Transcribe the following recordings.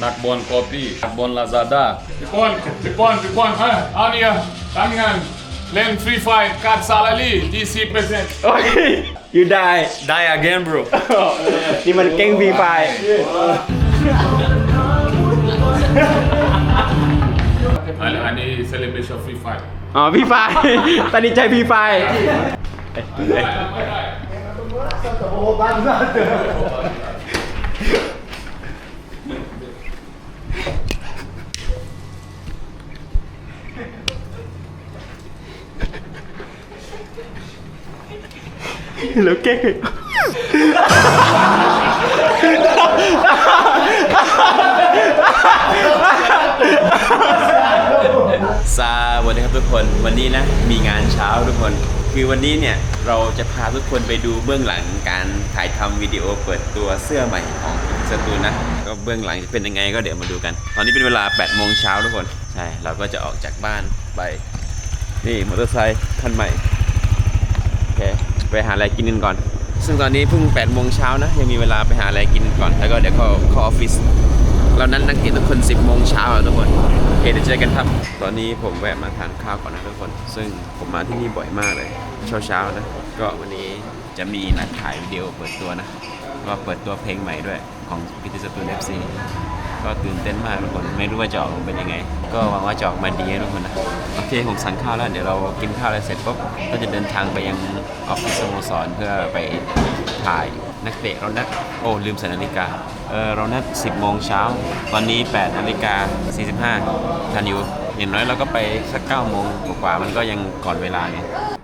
Nakbon Kopi, Nakbon Lazada. Pipon, Pipon, Pipon, ha? Ania, Tangan, Len Free Fire, Kat Salali, DC present. โอ้ย you die Die again, bro. นี่มันเก้งฟรีไฟ And, and the celebration Free Fire. อ๋อฟรีไฟตอนนี้ใจฟรีไฟ แล้วเก้งสวัสดีครับทุกคนวันนี้นะมีงานเช้าทุกคน คือวันนี้เนี่ยเราจะพาทุกคนไปดูเบื้องหลังการถ่ายทำวิดีโอเปิดตัวเสื้อใหม่ของสตูนนะก็เบื้องหลังจะเป็นยังไงก็เดี๋ยวมาดูกัน ตอนนี้เป็นเวลา8โมงเช้าทุกคนใช่เราก็จะออกจากบ้านไป นี่มอเตอร์ไซค์คันใหม่โอเค ไปหาอะไรกินกันก่อน ซึ่งตอนนี้เพิ่ง8โมงเช้านะ ยังมีเวลาไปหาอะไรกินก่อน แล้วก็เดี๋ยวเข้าเข้าออฟฟิศเรานั้นนักเรียนทุกคน 10โมงเช้าอะทุกคนโอเคเดี๋ยวเจอกันครับ ตอนนี้ผมแวะมาทานข้าวก่อนนะทุกคน ซึ่งผมมาที่นี่บ่อยมากเลย เช้าๆนะ ก็วันนี้จะมีนัดถ่ายวิดีโอเปิดตัวนะ ก็เปิดตัวเพลงใหม่ด้วยของพิธีสตูนเอฟซี ก็ตื่นเต้นมากทุกคนไม่รู้ว่าจะออกมาเป็นยังไง ก็หวังว่าจะออกมาดีนะทุกคนนะโอเคผมสั่งข้าวแล้วเดี๋ยวเรากินข้าวอะไรเสร็จปุ๊บก็จะเดินทางไปยังออฟฟิศสโมสรเพื่อไปถ่ายนักเตะเรานัดโอ้ลืมใส่นาฬิกาเออเรานัด 10 โมงเช้า ตอนนี้8นาฬิกา45ทันอยู่อย่างน้อยเราก็ไปสัก9โมงกว่ามันก็ยังก่อนเวลาไง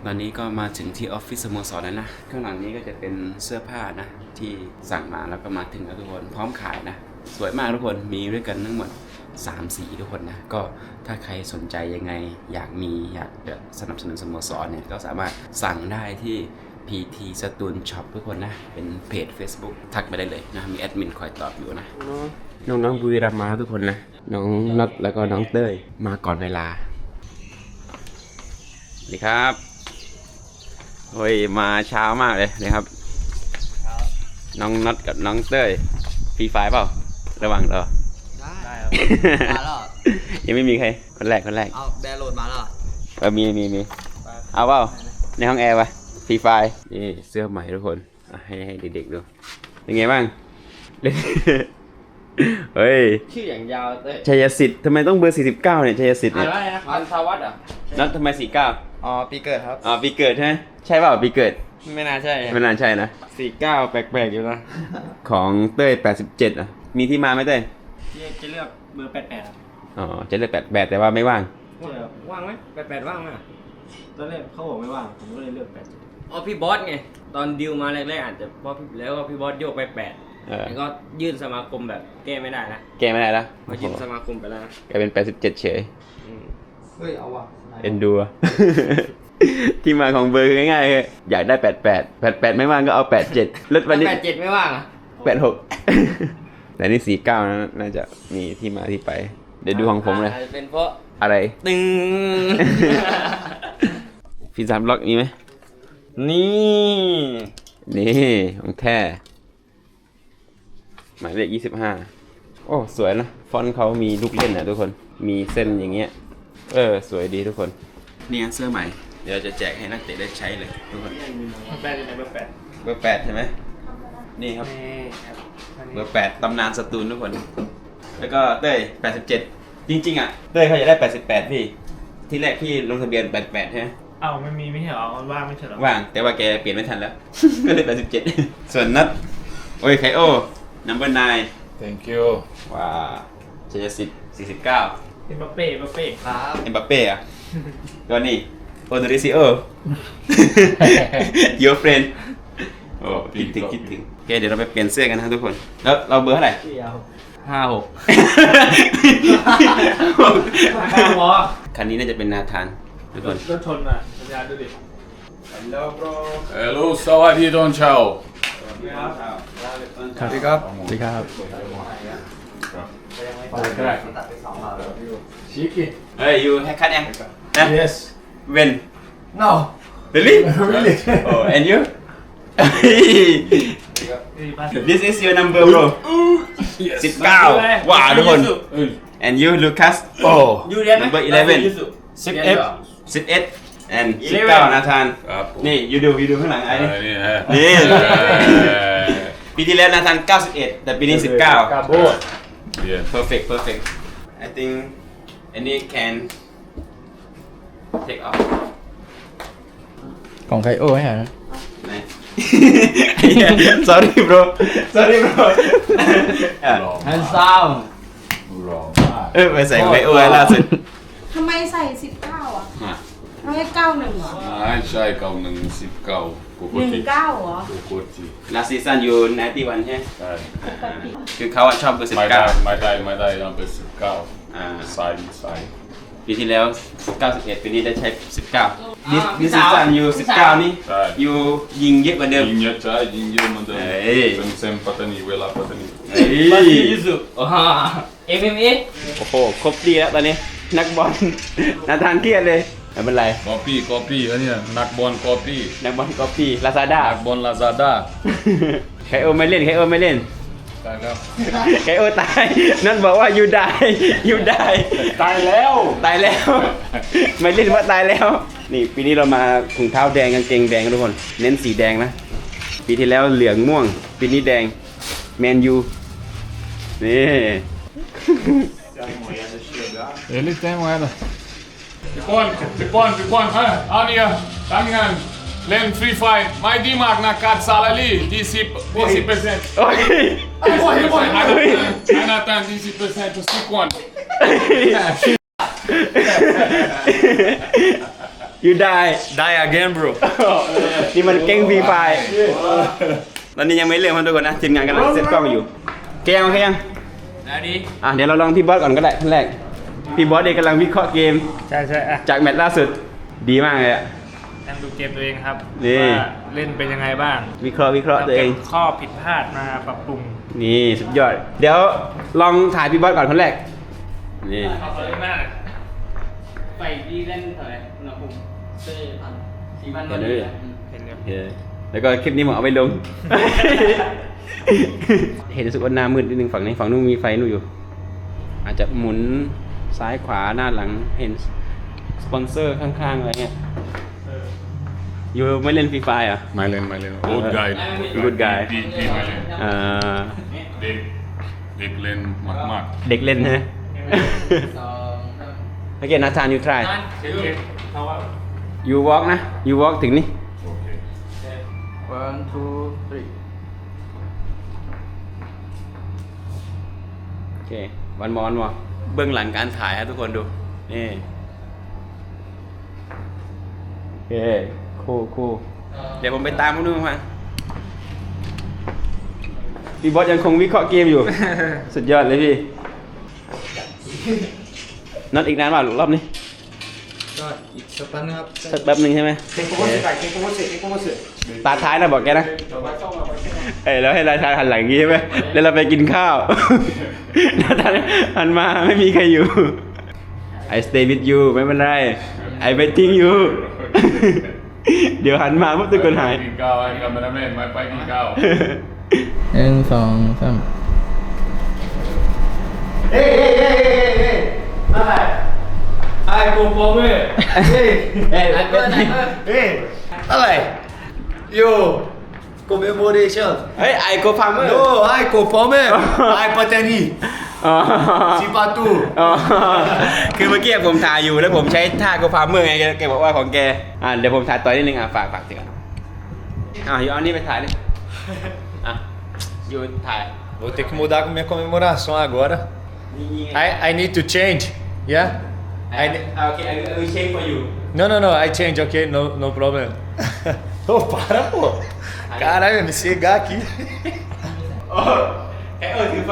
ตอนนี้ก็มาถึงที่ออฟฟิศสโมสรแล้วนะข้างหลังนี้ก็จะเป็นเสื้อผ้านะที่สั่งมาแล้วก็มาถึงแล้วทุกคนพร้อมขายนะ สวยมากทุกคนมีด้วยกันทั้งหมด3สีทุกคนนะ ก็ถ้าใครสนใจยังไงอยากมีอยากสนับสนุนสโมสรเนี่ยก็สามารถสั่งได้ที่ PT สตูนช็อปทุกคนนะ เป็นเพจ Facebook ทักไปได้เลยนะ มีแอดมินคอยตอบอยู่นะ น้องน้องบุรีรัมมาทุกคนนะ น้องนัดแล้วก็น้องเต้ยมาก่อนเวลาสวัสดีครับโอ้ยมาเช้ามากเลยนะครับ น้องนัดกับน้องเต้ยฟรีไฟเปล่า ระหว่างเราได้ครับมาแล้วเหรอยังไม่มีใคร คนแรกคนแรกเอาแบร์โหลดมาแล้วเหรอเออมีมีมีเอาเปล่าในห้องแอร์ปะฟรีไฟนี่เสื้อใหม่ทุกคนอะให้ให้เด็กๆดูเป็นไงบ้างเล่น เฮ้ยชื่ออย่างยาวเต้ยชัยสิทธิ์ทำไมต้องเบอร์ 49เนี่ยชัยสิทธิ์เนี่ยอะไรนะพันธวัฒน์อะนัดทำไม 49อ๋อปีเกิดครับอ๋อปีเกิดใช่ไหมใช่เปล่าปีเกิดไม่น่าใช่ไม่น่าใช่นะ สี่เก้าแปลกๆอยู่นะของเต้ย 87 อะ มีที่มาไหมเต้ยจะเลือกเบอร์แปดแปดอ๋อจะเลือก88แต่ว่าไม่ว่างว่างไหมแปดแปดว่างไหมตอนแรกเขาบอกไม่ว่างผมก็เลยเลือกแปดอ๋อพี่บอสไงตอนดิวมาแรกๆอาจจะเพราะพี่แล้วก็พี่บอสโยกไปแปดเออแล้วก็ยื่นสมาคมแบบแก้ไม่ได้นะแกไม่ได้แล้วมายื่นสมาคมไปแล้วนะกลายเป็น87เฉยอืมเฮ้ยเอาว่ะเอ็นดูอะที่มาของเบอร์คือง่ายๆคืออยากได้88 88ไม่ว่างก็เอา87ลดวันนี้แปดเจ็ดไม่ว่างอะ86 แต่นี่49นะน่าจะมีที่มาที่ไป เดี๋ยวดูของผมเลยอาจจะเป็นเพราะอะไรตึงฟิซซ่าบล็อกมีไหมนี่ นี่ของแท้หมายเลขยี่สิบห้าโอ้ สวยนะ ฟอนต์เขามีลูกเล่นนะทุกคนมีเส้นอย่างเงี้ย เออ สวยดีทุกคนนี่เสื้อใหม่ เดี๋ยวจะแจกให้นักเตะได้ใช้เลยทุกคนแปดเบอร์แปดเบอร์แปดใช่ไหมนี่ครับ เบอร์แปดตำนานสตูลทุกคน แล้วก็เต้ยแปดสิบเจ็ดจริงๆอะเต้ยเขาจะได้แปดสิบแปดพี่ ที่แรกพี่ลงทะเบียนแปดแปดใช่ไหมเอาไม่มีไม่ใช่เหรอมันว่างไม่ใช่เหรอว่าง แต่ว่าแกเปลี่ยนไม่ทันแล้ว ก็เลย87ส่วนนัดโอ้ยไคโอ number nine Thank you. ว้าเชยสิทธิ์49เอ็มบัปเป้เอ็มบัปเป้ครับเอ็มบัปเป้อะก็นี่โอนาริซิโอ your friend โอ้คิดถึงคิดถึงโอ เคเดี๋ยวเราไปเปลี่ยนเสื้อกันนะทุกคน แล้วเราเบอร์เท่าไหร่ห้าหกข้าววอคันนี้น่าจะเป็นนาธานทุกคนรถชนอะสัญญาณดูดิ Hello, Sawadee Don Chow. สวัสดีครับสวัสดีครับ Shiki. เฮ้ย you haircut ยังนะ Yes. when no really really oh and you นี่บ้าน this is your number bro Yes. สิบเก้าว้าวทุกคน and you Lucas oh ยูเรียนไหม number eleven สิบเอ็ดสิบเอ็ด and สิบเก้านาธานครับผมนี่ยูดูยูดูข้างหลังไอ้เอนี่อนี่ฮะนี่เออปีที่แล้วนาธาน91 แต่ปีนี้ 19กาโบด Yes. perfect perfect I think any can take off ของไคโอให้หานะ ไหน sorry bro sorry bro อะฮันซาวรอเออไปใส่ไว้โอ้ยล่าสุดทำไมใส่สิบเก้าอะอะทำไมเก้าหนึ่งเหรอไม่ใช่เก้าหนึ่งสิบเก้าปกหนึ่งติเก้าเหรอปกติลาซีซั่นอยู่91ใช่ไหมใช่คือเขาอะชอบเบอร์ไม่ได้19ไม่ได้ไม่ได้ยังเป็นสิบเก้าอ่า ใส่ใส่ ปีที่แล้ว 91 ปีนี้ได้ใช้ 19ดิดิซีซั่นอยู่19 นี่ใช่อยู่ยิงเยอะกว่าเดิม ยิงเยอะใช่ยิงเยอะเหมือนเดิมเอ้ยเป็นเซมปัตตานีเวลาปัตตานีเฮ้ยบัตยูสุอ๋อเอ็มเอ็มเอโอ้โห ครบดีแล้วตอนนี้ นักบอล นาธานเครียดเลย ไม่เป็นไร กอปี้กอปี้อันเนี้ยนักบอลกอปี้นักบอลก็ปีลาซาด้านักบอลลาซาด้า ใครโอไม่เล่นใครโอไม่เล่น ใช่ครับใครโอตาย นั่นบอกว่าอยู่ได้อยู่ได้ ตายแล้ว ตายแล้ว ไม่เล่นว่าตายแล้ว นี่ปีนี้เรามาถุงเท้าแดงกางเกงแดงกันทุกคน เน้นสีแดงนะ ปีที่แล้วเหลืองม่วง ปีนี้แดง แมนยู นี่ Ele tem moeda. Pipone, pipone, pipone. Ah, Ania, caminhando. Len Free Fire. Mais de marca na cara de sala ali. Disse 10%. โอ้ย Aí Natan, 10%. Os 5 anos. อยู่ได้ Die again bro นี่มันเก่งฟรีไฟล์ตอนนี้ยังไม่เริ่มครับทุกคนนะทีมงานกำลังเซตกล้องอยู่เกมโอเคยังแล้วดีอะเดี๋ยวเราลองพี่บอสก่อนก็ได้ท่านแรกพี่บอสเองกำลังวิเคราะห์เกมใช่ใช่อะจากแมตช์ล่าสุดดีมากเลยอะ นั่งดูเกมตัวเองครับนี่ ว่าเล่นเป็นยังไงบ้างวิเคราะห์วิเคราะห์ตัวเอง ก็บข้อผิดพลาดมาปรับปรุงนี่สุดยอด เดี๋ยวลองถ่ายพี่บอสก่อนคนแรก นี่เอาตัวเองมากไปดีเล่นเท่าไหร่อุณหภูมิสี่พันสี่พันเห็นด้วยเห็นแล้วโอเคแล้วก็คลิปนี้ผมเอาไปลง เห็นรู้สึกว่าหน้ามืดนิดนึงฝั่งนี้ฝั่งนู้นมีไฟนู่นอยู่ อาจจะหมุนซ้ายขวาหน้าหลังเห็นสปอนเซอร์ข้างๆอะไรเงี้ยอ ยู่ไม่เล่นฟรีไฟอะ Mylen, Mylen. Good guy. Good guy. P, P, Mylen. อ่า Dik. Dik Len, mak mak. เด็กเล่นนะสองสามโอเคนาธานยูทรายนั่นเช็คเช็คเพราะว่ายูวอล์กนะยูวอล์กถึงนี่ Okay. one two three โอเควันมอนวะเบื้องหลังการถ่ายให้ทุกคนดู นี่โอเค คูลคูลเดี๋ยวผมไปตามพวกนู้นมาพี่บอสยังคงวิเคราะห์เกมอยู่ สุดยอดเลยพี่นัดอีกนานเปล่ารอบนี้ก็อีกสักแป๊บนึงครับสักแป๊บหนึ่งใช่ไหมตาท้ายนะบอกแกนะเอ้ยแล้วให้ราชาหันหลังอย่างงี้ใช่ไหมแล้วเราไปกินข้าวนาธานหันมาไม่มีใครอยู่ I stay with you ไม่เป็นไร I waiting you เดี๋ยวหันมาปุ๊บทุกคนหาย Giin kau, ay cameraman. May pa giin kau. หนึ่งสองสามไอ้โกโปเม่เฮ้ยไอ้เปิ้ลไอ้เปิ้ล Hey! Alay! Yo! Commemoration! เฮ้ยไอโกฟาร์มเมอร์ No! Ay, Kopome! Ay, Patani! อ๋อ Sipatu! อ๋อคือเมื่อกี้ผมถ่ายอยู่แล้วผมใช้ท่าโกฟาร์มเมอร์ไงแกแกบอกว่าของแก อ่าเดี๋ยวผมถ่ายต่อนิดนึงอ่ะฝากฝากถึงอ่ะอ่ะอยู่เอานี่ไปถ่ายดิอ่ะอยู่ถ่าย Vou ter que mudar com minha comemoração agora. นี่ไง I, I need to change. Yeah? I ne- อ่ะโอเค I will- I will change for you No, no, no. I change, ok? No, no problem. Ô, para, pô. Caralho, me cegar aqui. โอ้แค่เออถือไฟ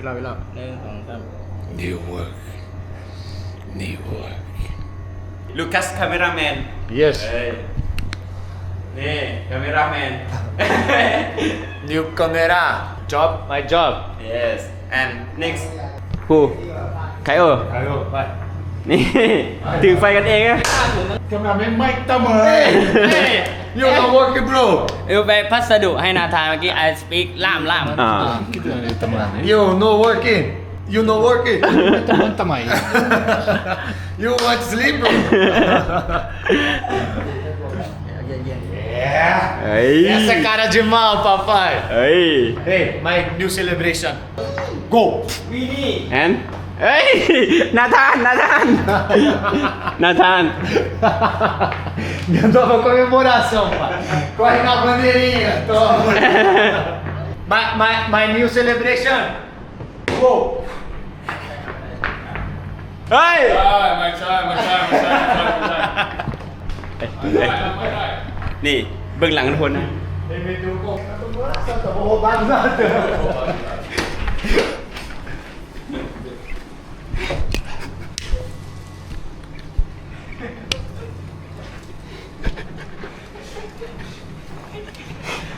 Vai lá, vai lá. หนึ่งสองสาม New work. New work. ลูคัสคาเมราแมน Yes. เฮ้ยนี่คาเมราแมน New camera. Job, my job. yes and next who ไคโอไปลูกไปนี่ ถึงไฟกันเองอะ Cameraman Mike Tamer. Hey, you not working, bro. เอ วไปพัสดุให้นาธานเมื่อกี้ I speak ล่ามล่าม อ่า You no working. You no working. Teman tamay. you want sleep, bro? yeah. เฮ้ย Essa cara de mal, papai. เฮ้ย Hey, my new celebration. Go. วีนี่ แอน เฮ้ยนาธานนาธานนาธาน Minha nova comemoração, pai. Corre na bandeirinha. Toma. my, my, my new celebration. Go. เฮ้ยไม่ใช่ไม่ใช่ไม่ใช่ไม่ใช่ไม่ใช่ไม่ใช่ไม่ใช่นี่เบื้องหลังทุกคนนะ Ele meteu o copo. Santa, vou roubar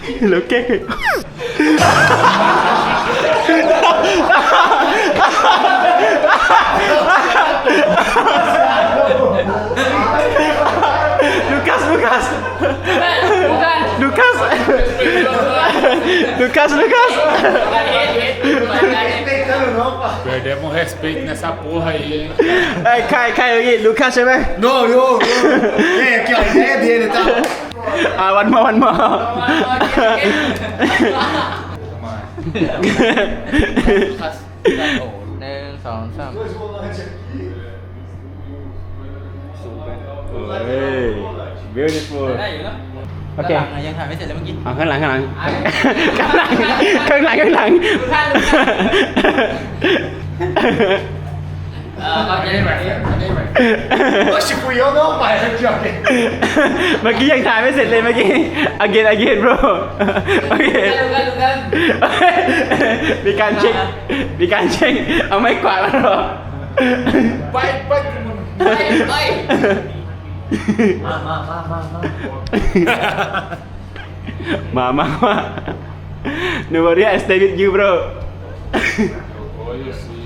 nada. Look Lucas, Lucas. Lucas. Lucas, Lucas. Respeitando não, pai. Perdemos um respeito nessa porra aí, hein? ไอ้ยใครใครเมื่อกี้ Lucas ใช่ไหม Não, eu, eu. Vem aqui, ó. A ideia é dele, tá? อ่าวันมาวันมาหนึ่งสองสาม Dois volantes aqui. เฮ้ย beautiful ได้อยู่แล้วโอเค ด้านหลังยังถ่ายไม่เสร็จเลยเมื่อกี้ เอาข้างหลังข้างหลังข้างหลังข้างหลังข้างหลัง ดูท่านดูท่านเออเขาจะได้แบบนี้ Oxe, fui eu não, pai. Aqui, ó. เมื่อกี้ยังถ่ายไม่เสร็จเลยเมื่อกี้ again again bro โอเคดูกันดูกันมีการเช็ค มีการเช็ค เอาไม้กวาดแล้วเหรอ Vai, vai. ไปไปมามามา Nobody I stay with you bro Olha isso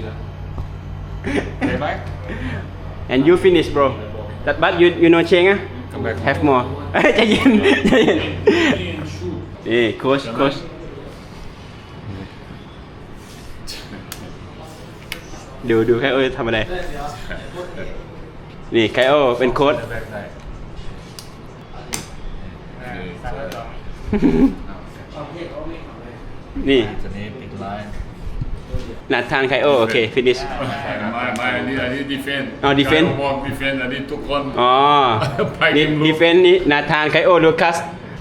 aí. Vai? and you finish bro that but you you know change อะ Come back. have more เอ้ยใจเย็นใจเย็นนี่โค้ชโค้ช ดูดูไคโอทำอะไร นี่ไคโอเป็นโค้ชนี่นาธานไคโอโอเค finish Mas, mas ali, ali defende. Ah, defend? Caiu o bomb, defende ali, tocou. อ๋อ Pai นี่ Game ดี Loop. เฟนต์นี่นาธานไคโอลูคัส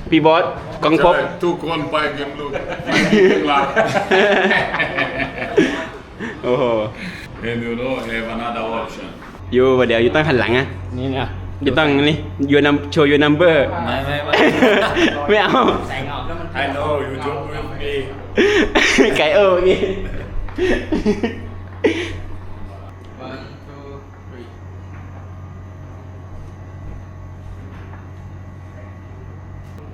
พี่บอสกองพบ Tocou no pai Game Loop. Vai lá. โอ้โห Melhorou, é nada option. อยู่เดี๋ยวอยู่ต้องหันหลังอะนี่นะอยู่ต้องนี่ยูนัมโชว์ยูนัมเบอร์ ไม่ไม่ไม่ ไม่เอา แสงออกแล้วมัน I know, you joke with me. ไก่โอเมื่อกี้ One, two, three.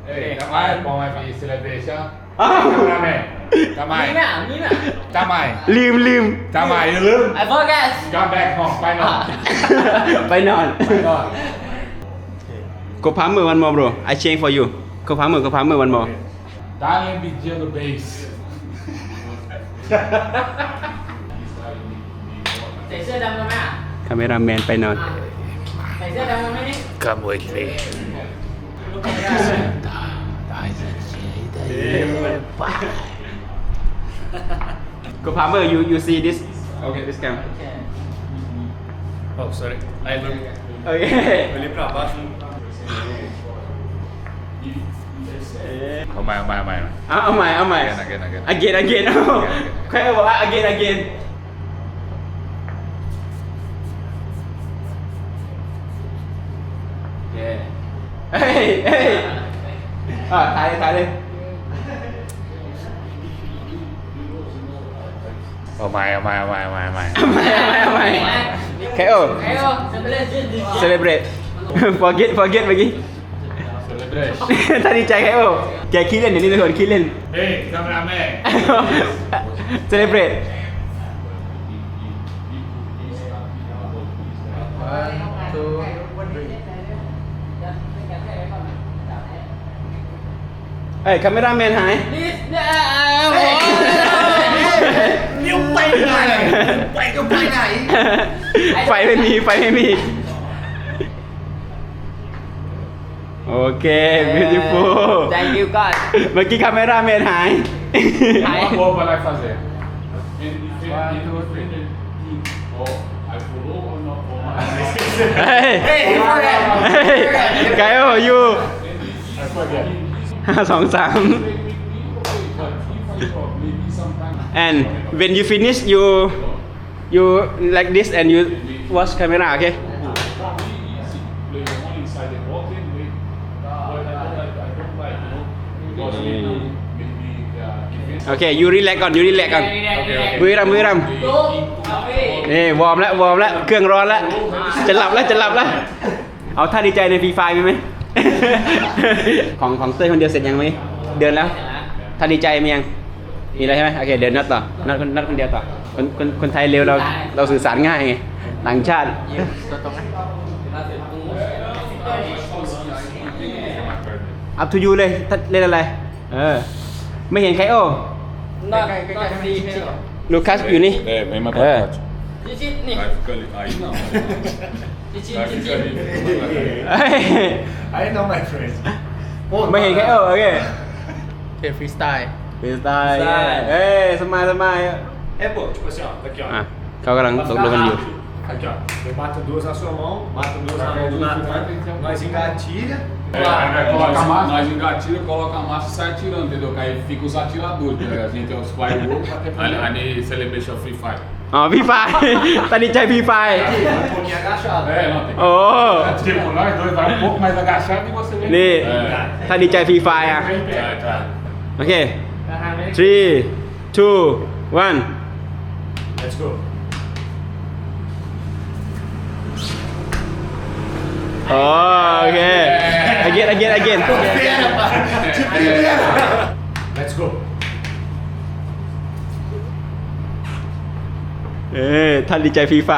Hey, Kamai, bom aí, celebration. อ้าว Kamai. มี Kamai. น่ะมีน่ะ Kamai. ลืมลืม Kamai, you learn? I forget Come back home, bye now. ไปนอน Bye now. กดพัมมือวันมอ bro I change for you กดพัมมือกดพัมมือวันมอ Darling Bidia do Base. ใส่เสื้อดำกันไหมอะคาเมราแมนไปนอน ใส่เสื้อดำกันไหมนี่ Come with me. กดพัมมือ you you see this okay this cam Oh, sorry. I look. โอเค เอาใหม่เอาใหม่เอาใหม่ เอาเอาใหม่เอาใหม่ Again, again, again. again again เอาใครบอกว่า again again เย้เฮ้ยเฮ้ยอะถ่ายเลยถ่ายเลยเอาใหม่เอาใหม่เอาใหม่เอาใหม่เอาใหม่เอาใหม่เอาใหม่เอาใหม่ใครโอ้ไอ้โอ้จะไปเล่นชื่อดีเจ celebrate forget forget เมื่อกี้ Celebration. ถ้าดีใจใครโอ้แกคิดเล่นเดี๋ยวนี้ทุกคนคิดเล่น Hey, cameraman. celebrate เอ้ยคาเมราแมนหายเดี๋ยวไปไหน ไปก็ไปไหน ไฟไม่มีไฟไม่มี โอเค beautiful thank you God เมื่อกี้คาเมราแมนหาย Uma boa vai fazer. Oh, I follow or not follow? เฮ้ยเฮ้ยไกโอยูห้าสองสาม and when you finish you you like this and you watch camera okay โอเค you relax ก่อน you relax ก่อนบุรีรัมย์บุรีรัมย์นี่วอร์มแล้ววอร์มแล้วเครื่องร้อนแล้วจะหลับแล้วจะหลับแล้วเอาท่าดีใจในฟรีไฟมีไหมของของเต้ยคนเดียวเสร็จยังไหมเดินแล้วท่าดีใจมียังมีแล้วใช่ไหมโอเคเดินนัดต่อนัดคนนัดคนเดียวต่อคนคนคนไทยเร็วเราเราสื่อสารง่ายไงต่างชาติ up to you เลยถ้าเล่นอะไรเออไม่เห็นใครโอ้ not not see ลูคัสอยู่นี่ É, vem mais เออจิจินี่ Vai ficar ali. Aí não. จิจิ Vai จิจิ ficar ali. เฮ้ย I know my friends ไม่เห็นใครโอ้โอเค que é freestyle เป็นสไตล์เอ้ยสมายสมาย é pô tipo assim ó aqui ó อะเขากำลังตกลงกันอยู่ aqui ó eu bato duas na sua mão bato duas na mão do Natan nós engatilha É, aí coloca a massa, nós engatilha, coloca a massa e sai atirando, entendeu? Que aí fica os atiradores, né? A gente é os fireworks, aí, aí celebration free fire. อ๋อพี่ไฟตอนนี้ใจพี่ไฟ um pouquinho agachado É, não tem โอ้ Tipo, nós dois vai um pouco mais agachado e você vem. นี่ É. ถ้าดีใจฟรีไฟอะ Tá, tá. โอเค three two one let's go โอ้โอเค again again again let's go เอ้ยท่านดีใจฟรีไฟ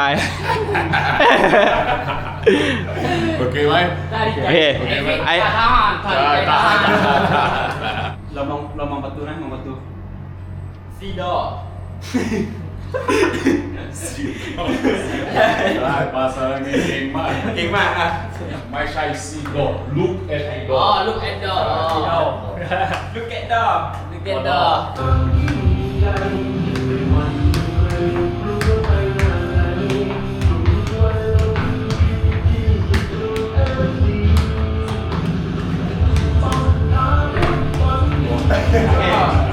Ok, vai? โอเคไอ Tá, tá, tá, tá. เรามองเรามองประตูนะมองประตูซีดอ Vai, passa ninguém mais. เก่งมากอะ Mas sai sim, dó. Look at the อ๋อ dó. look at the ลูกเกดดอ look at the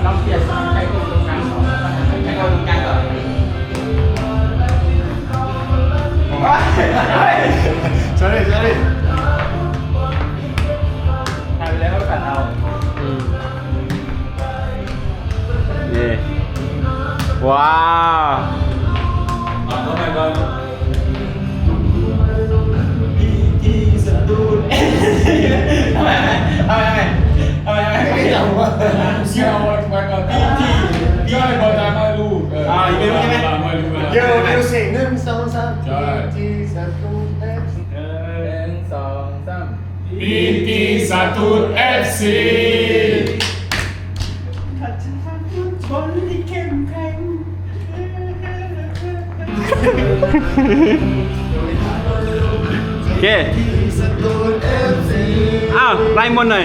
ลองเปลี่ยน อ้าวไล่มนหน่อย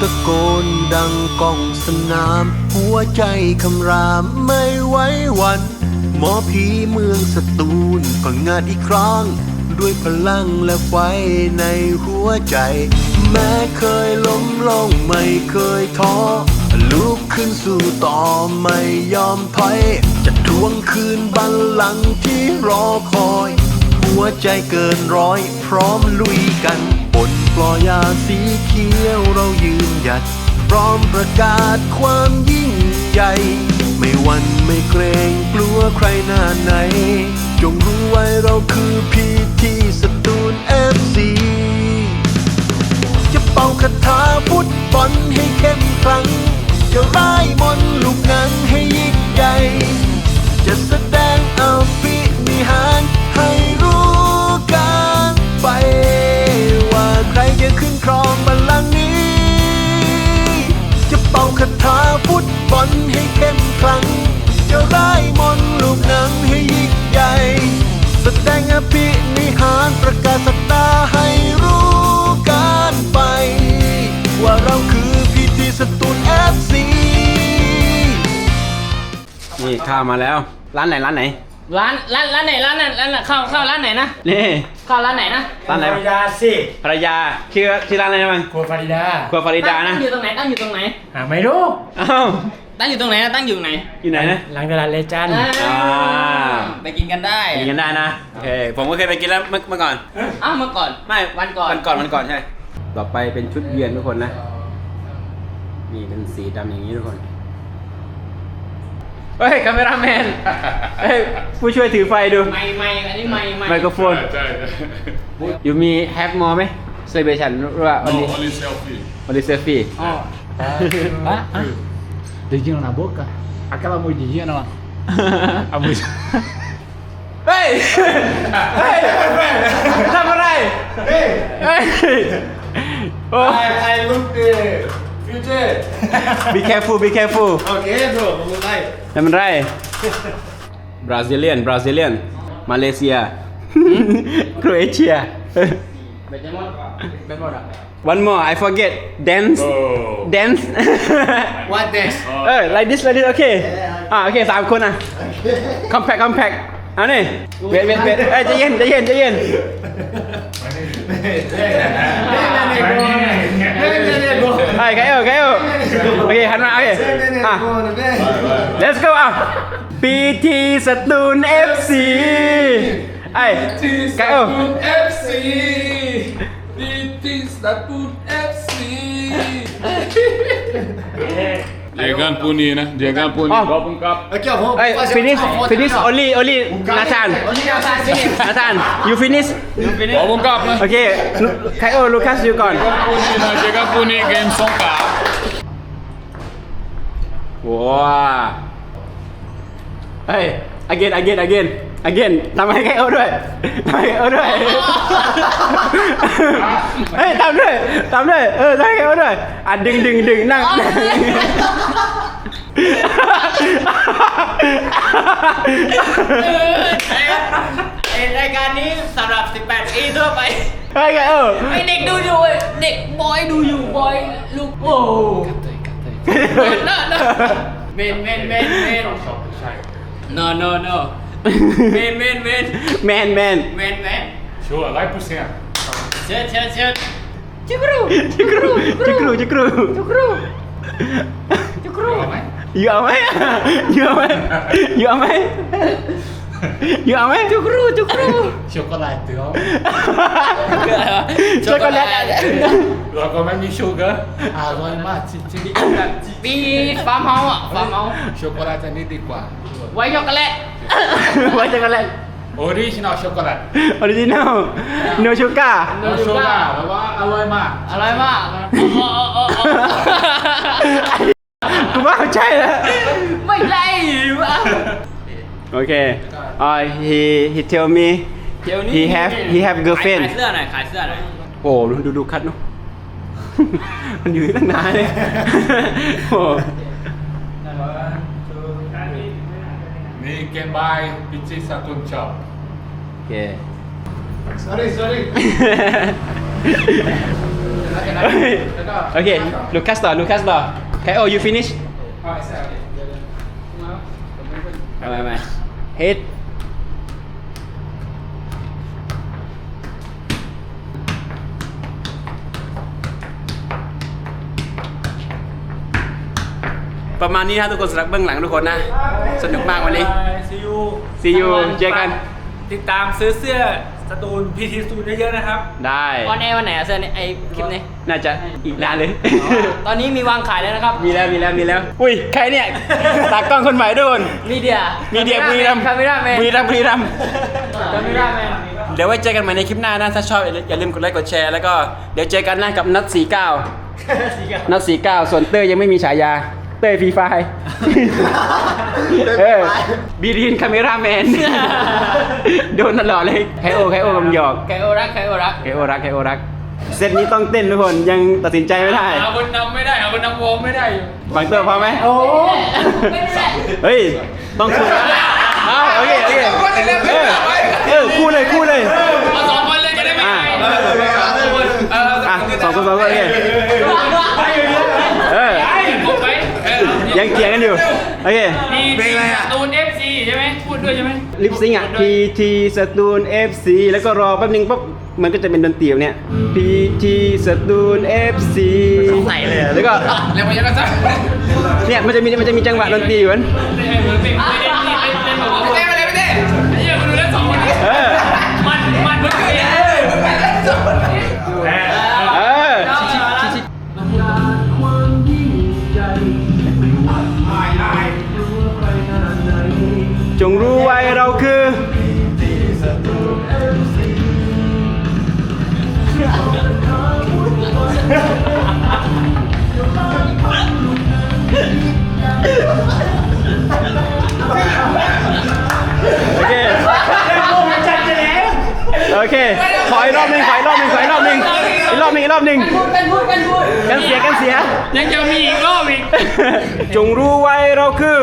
ตะโกนดังก้องสนาม หัวใจคำรามไม่ไหว้วัน หมอผีเมืองสตูลพังงาดอีกครั้ง ด้วยพลังและไฟในหัวใจ แม้เคยล้มลงไม่เคยท้อลุกขึ้นสู่ต่อไม่ยอมถอย จะทวงคืนบัลลังก์ที่รอคอย หัวใจเกินร้อยพร้อมลุยกันบนปลอยาสีเขียวเรายืนหยัด พร้อมประกาศความยิ่งใหญ่ไม่วันไม่เกรงกลัวใครหน้าไหน จงรู้ไว้เราคือพีทีสตูลเอฟซีจะเป่าคาถาฟุตบอลให้เข้มขลัง จะร่ายมนลูกนั้นให้ยิ่งใหญ่ จะแสดงเอาพินิหารให้รู้ จะขึ้นครองบัลลังก์นี้ จะเป่าคาถาฟุตบอลให้เข้มขลัง จะร่ายมนลูกหนังให้ยิ่งใหญ่ แสดงอภินิหารประกาศสตาให้รู้กันไป ว่าเราคือพีทีสตูลเอฟซีนี่ข้าวมาแล้ว ร้านไหนร้านไหน ร้านร้านร้านไหนร้านไหนร้านไหนเข้าเข้าร้านไหนนะนี่เข้าร้านไหนนะร้านไหน ฟาริดาสิภรรยาชื่อชื่อร้านอะไรนะมันครัวฟาริดา ครัวฟาริดานะตั้งอยู่ตรงไหนตั้งอยู่ตรงไหนหาไม่รู้ อ้าวตั้งอยู่ตรงไหนนะตั้งอยู่ไหนอยู่ไหนนะหลังตลาดเลจันด์อ่าไปกินกันได้กินกันได้นะโอเคผมก็เคยไปกินแล้วเมื่อเมื่อก่อน อ้าวเมื่อก่อน ไม่วันก่อน วันก่อนวันก่อนใช่ ต่อไปเป็นชุดเยือนทุกคนนะ นี่เป็นสีดำอย่างนี้ทุกคน เฮ้ยคาเมราแมนเฮ้ยผู้ช่วยถือไฟดู ไม่ไม่อันนี้ไม่ไม่ไมโครโฟน ใช่ใช่ อยู่มีแฮปมอไหมเซเลบรชันหรือว่าวัน No, นี้ only selfie. วันนี้เซลฟี่อ๋อ Ah, ah. Dedinho na boca? Aquela mordidinha não. A mordidinha. เฮ้ย เฮ้ยทำอะไร เฮ้ย เฮ้ยโอ้ I look the future be careful be careful okay bro ผมรู้ได้ทำอะไรบราซิเลียนบราซิเลียนมาเลเซียโครเอเชีย One more I forget dance Oh. dance what next เออ like this like this โอเคอ่าโอเคสามคนอะ compact compact เอานี่เวทเวทเวทเอ้ยใจเย็นใจเย็นใจเย็นไอ้ไกเอลไกเอลโอเคหัน มาโอเคอะ let's go อะ PT สตูล FC ไอ้ไกเอล FC BT Statut FC Jegan Puni na Jegan Puni Oh. Kau pengkap aqui ó vamos ไอ้ fazer finish uma foto finish aqui, ó. only only นาธานวันนี้เราทานฟินิชนาธาน you finish Kau pengkap na โอเคไคโอลูคัสอยู่ก่อน Jegan Puni na Jegan Puni game songka ว้าเฮ้ย again again again again ทำให้ไคโอด้วยทำให้ไคโอด้วย เฮ้ยทำด้วยทำด้วย เออทำให้ไคโอด้วย อะดึงดึงดึงนั่งนั่งไอ้รายการนี้สำหรับ 18 ปีทั่วไปเฮ้ยไคโอไอเด็กดูอยู่เว้ยเด็กบอยดูอยู่บอยลูกโอ้เนอะเนอะเมนเมนเมนเมน no no no เมนเมนเมนแมนแมนเมนเมน Show like percent เชิญเชิญเชิญจิกรูจิกรูจิกรูจิกรูจิกรูจิกรูอยู่เอาไหมอยู่เอาไหมอยู่เอาไหม อยู่เอาไหมจิกรูจิกรู Chocolate, ó. ช็อกโกแลต Lá como é que sugar Ah, agora mate. ปีฟาร์มเฮาส์อะฟาร์มเฮาส์ Chocolate ali de quatro. ไว้ช็อกโกแลตไว้ช็อกโกแลต Original chocolate ออริจินัลโนชูก้า No sugar, alô, Mar. อร่อยมากอ๋ออ๋ออ๋อกูว่าใช่แล้วไม่ใช่วะ โอเคอ่า he he tell me เดี๋ยวนี้ he have he have girlfriend ขายเสื้อหน่อยขายเสื้อหน่อย โอ้ดูดูดูคัดเนาะ มันอยู่ตั้งนานเลย โอ้ Ni can buy Pichi Satun Chop โอเค sorry sorry โอเค ลูคัสต่อลูคัสต่อโอเคโอ้ you finish ไปไป ไป head ประมาณนี้นะทุกคนสำหรับเบื้องหลังทุกคนนะ สนุกมากวันนี้ See you See you เจอกัน ติดตามซื้อเสื้อ สตูนพีทีสตูนเยอะๆนะครับ ได้ออนแอร์วันไหนอะเซนไอคลิปนี้ น่าจะอีกนานเลย ตอนนี้มีวางขายแล้วนะครับ มีแล้วมีแล้วมีแล้ว อุ้ยใครเนี่ยตากล้องคนใหม่ด้วยคนมีเดียมีเดียบุรีรัมย์คาเมราแมนบุรีรัมย์บุรีรัมย์คาเมราแมนเดี๋ยวไว้เจอกันใหม่ในคลิปหน้านะถ้าชอบอย่าลืมกดไลค์กดแชร์แล้วก็เดี๋ยวเจอกันนะกับนัด49นัด49ส่วนเต้ยยังไม่มีฉายาเต้ยฟรีไฟร์เออบีรีนคาเมราแมนโดนตลอดเลยใครโอใครโอกำหยอกไคโอรักไคโอรักใครโอรักใครโอรักเซตนี้ต้องเต้นทุกคนยังตัดสินใจไม่ได้เอาคนนำไม่ได้เอาคนนำวงไม่ได้อยู่บางเตอร์พร้อมไหมไม่ได้เฮ้ยต้องคู่เอาโอเคโอเคเออเออคู่เลยคู่เลยเอาสองคนเลยจะได้ไม่อะอายเอออะสองคนสองคนโอเค ยังเกียงกันอยู่ โอเค มีเพลงอะไรอะตูนเอฟซีใช่ไหมพูดด้วยใช่ไหมลิปซิงค์อะ PT สตูน FC แล้วก็รอแป๊บนึงปุ๊บมันก็จะเป็นดนตรีแบบเนี้ย PT สตูน FC ใส่เลยแล้วก็แล้วมันยังก็จะเนี่ยมันจะมีมันจะมีจังหวะดนตรีอยู่มันไม่ได้ไม่ได้ไม่ได้ไม่ได้ไม่ได้ไม่ได้เฮียคุณดูแล้วสองคนนี้เออมันมันมันเสียเออีกรอบหนึ่งขออีกรอบหนึ่งขออีกรอบหนึ่งอีกรอบหนึ่งอีกรอบหนึ่งกันพูดกันพูดกันเสียกันเสีย ยังจะมีอีกรอบอีก จงรู้ไว้เราคือ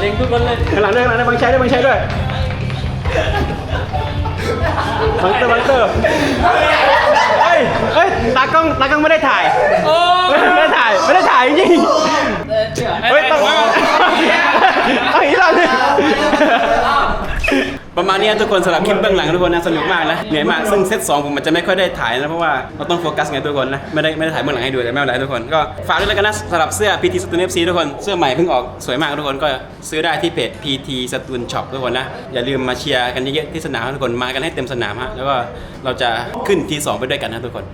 เล็งทุกคนเลยข้างหลังด้วยข้างหลังด้วยบังใช้ด้วยบังใช้ด้วยบังเตอร์บังเตอร์เฮ้ ยเฮ้ยตากล้องตากล้องไม่ได้ถ่ายไม่ได้ถ่ายไม่ได้ถ่ายจริงเฮ้ยต้องเอาอีกรอบหนึง ประมาณนี้ทุกคนสำหรับคลิปเบื้องหลังทุกคนนะสนุกมากนะเหนื่อยมากซึ่งเซตสองผมมันจะไม่ค่อยได้ถ่ายนะเพราะว่าเราต้องโฟกัสไงทุกคนนะไม่ได้ไม่ได้ถ่ายเบื้องหลังให้ดูแต่ไม่เป็นไรทุกคนก็ฝากด้วยแล้วกันนะสำหรับเสื้อ PT สตูน FC ทุกคนเสื้อใหม่เพิ่งออกสวยมากทุกคนก็ซื้อได้ที่เพจ PT สตูนช็อปทุกคนนะอย่าลืมมาเชียร์กันเยอะๆที่สนามทุกคนมากันให้เต็มสนามฮะแล้วก็เราจะขึ้นทีสองไปด้วยกันนะทุกคน